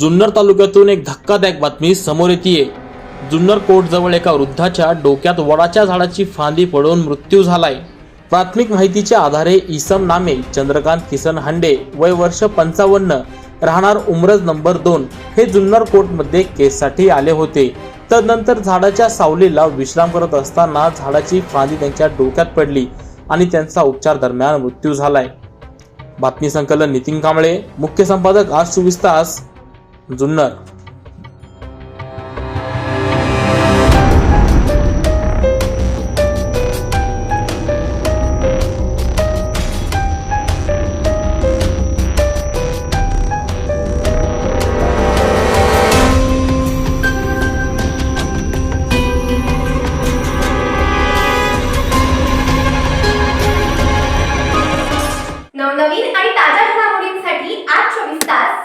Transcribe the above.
जुन्नर तालुक्यातून एक धक्कादायक बातमी समोर येते जुन्नर कोर्ट जवळ एका वृद्धाच्या डोक्यात वडाच्या झाडाची फांदी पडून मृत्यू झालाय. प्राथमिक माहितीच्या आधारे इसम नामे चंद्रकांत किसन हांडे वय वर्ष पंचावन्न राहणार उमरज नंबर दोन हे जुन्नर कोर्टमध्ये केससाठी आले होते. तदनंतर झाडाच्या सावलीला विश्राम करत असताना झाडाची फांदी त्यांच्या डोक्यात पडली आणि त्यांचा उपचार दरम्यान मृत्यू झालाय. बातमी संकलन नितीन कांबळे मुख्य संपादक आज चोवीस तास. जुन्नर. नवनवीन आणि ताज्या घडामोडींसाठी आज चोवीस तास